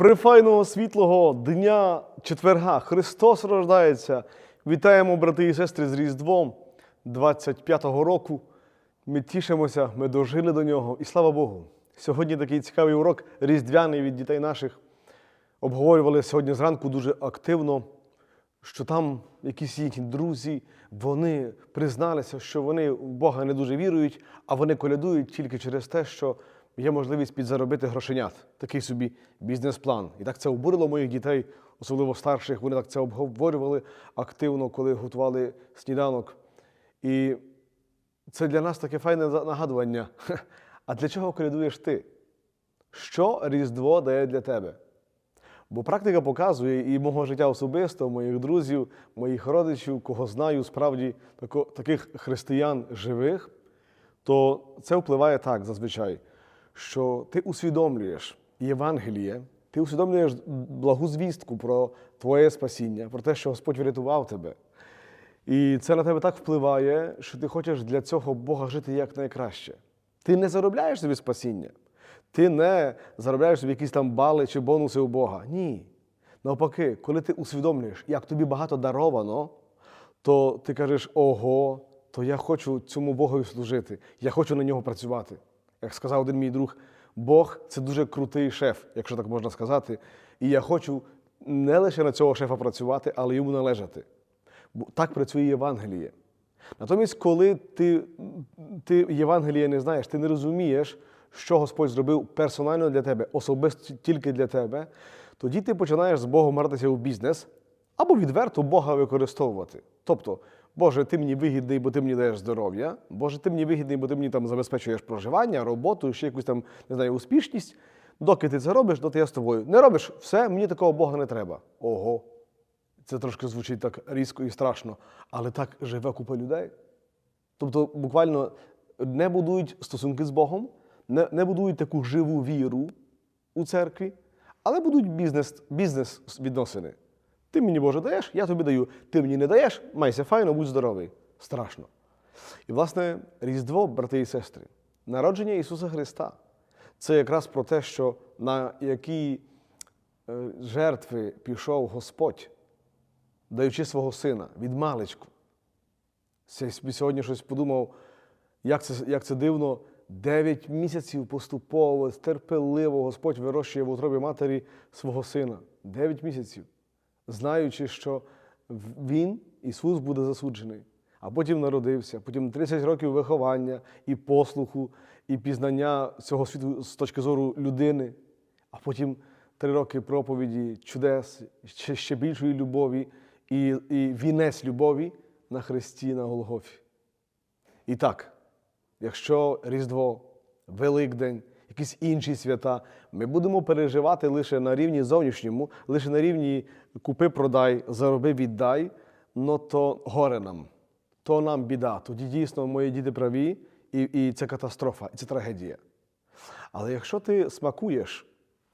файного світлого дня четверга. Христос рождається. Вітаємо, брати і сестри, з Різдвом 25-го року. Ми тішимося, ми дожили до нього. І слава Богу. Сьогодні такий цікавий урок різдвяний від дітей наших. Обговорювали сьогодні зранку дуже активно, що там якісь їхні друзі, вони призналися, що вони в Бога не дуже вірують, а вони колядують тільки через те, що є можливість підзаробити грошенят. Такий собі бізнес-план. І так це обурило моїх дітей, особливо старших. Вони так це обговорювали активно, коли готували сніданок. І це для нас таке файне нагадування. А для чого колядуєш ти? Що Різдво дає для тебе? Бо практика показує і мого життя особисто, моїх друзів, моїх родичів, кого знаю, справді таких християн живих, то це впливає так зазвичай, що ти усвідомлюєш Євангеліє, ти усвідомлюєш благу звістку про твоє спасіння, про те, що Господь врятував тебе. І це на тебе так впливає, що ти хочеш для цього Бога жити якнайкраще. Ти не заробляєш собі спасіння. Ти не заробляєш собі якісь там бали чи бонуси у Бога. Ні. Навпаки, коли ти усвідомлюєш, як тобі багато даровано, то ти кажеш, ого, то я хочу цьому Богові служити, я хочу на нього працювати. Як сказав один мій друг, Бог це дуже крутий шеф, якщо так можна сказати. І я хочу не лише на цього шефа працювати, але йому належати. Бо так працює Євангеліє. Натомість, коли ти, ти Євангеліє не знаєш, ти не розумієш, що Господь зробив персонально для тебе, особисто тільки для тебе, тоді ти починаєш з Богом гратися в бізнес або відверто Бога використовувати. Тобто, Боже, ти мені вигідний, бо ти мені даєш здоров'я, Боже, ти мені вигідний, бо ти мені там забезпечуєш проживання, роботу, ще якусь там, не знаю, успішність. Доки ти це робиш, доти я з тобою. Не робиш все, мені такого Бога не треба. Ого. Це трошки звучить так різко і страшно, але так живе купа людей. Тобто, буквально не будують стосунки з Богом, не, не будують таку живу віру у церкві, але будуть бізнес, бізнес-відносини. Ти мені, Боже, даєш, я тобі даю. Ти мені не даєш, майся файно, будь здоровий. Страшно. І, власне, Різдво, брати і сестри, народження Ісуса Христа це якраз про те, що на які е, жертви пішов Господь, даючи свого сина від маличку. Сьогодні щось подумав, як це, як це дивно. Дев'ять місяців поступово, терпеливо Господь вирощує в утробі матері свого сина. Дев'ять місяців, знаючи, що Він, Ісус, буде засуджений. А потім народився, потім 30 років виховання і послуху, і пізнання цього світу з точки зору людини, а потім три роки проповіді, чудес, ще, ще більшої любові і, і вінець любові на Христі на Голгофі. І так. Якщо Різдво, Великдень, якісь інші свята, ми будемо переживати лише на рівні зовнішньому, лише на рівні купи-продай, зароби, віддай, ну то горе нам, то нам біда. Тоді дійсно мої діти праві, і, і це катастрофа, і це трагедія. Але якщо ти смакуєш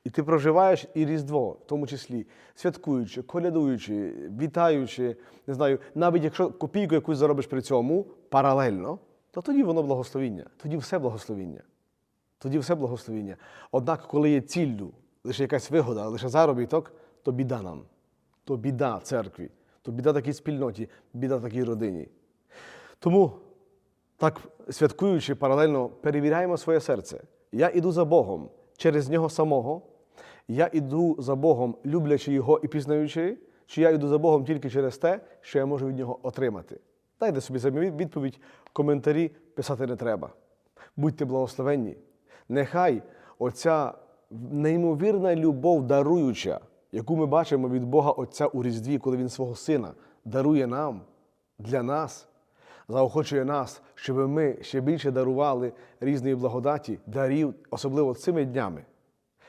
і ти проживаєш і Різдво, в тому числі святкуючи, колядуючи, вітаючи, не знаю, навіть якщо копійку якусь заробиш при цьому паралельно то тоді воно благословіння, тоді все благословіння. Тоді все благословіння. Однак, коли є ціллю, лише якась вигода, лише заробіток, то біда нам, то біда церкві, то біда такій спільноті, біда такій родині. Тому, так святкуючи паралельно, перевіряємо своє серце. Я іду за Богом через нього самого, я іду за Богом, люблячи Його і пізнаючи, чи я йду за Богом тільки через те, що я можу від нього отримати. Дайте собі самі відповідь, коментарі писати не треба. Будьте благословенні. Нехай оця неймовірна любов даруюча, яку ми бачимо від Бога Отця у Різдві, коли Він свого Сина дарує нам, для нас, заохочує нас, щоб ми ще більше дарували різної благодаті, дарів, особливо цими днями.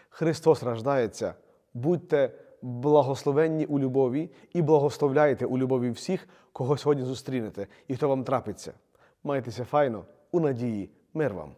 Христос рождається. Будьте благословенні у любові і благословляйте у любові всіх, кого сьогодні зустрінете і хто вам трапиться. Майтеся файно, у надії, мир вам!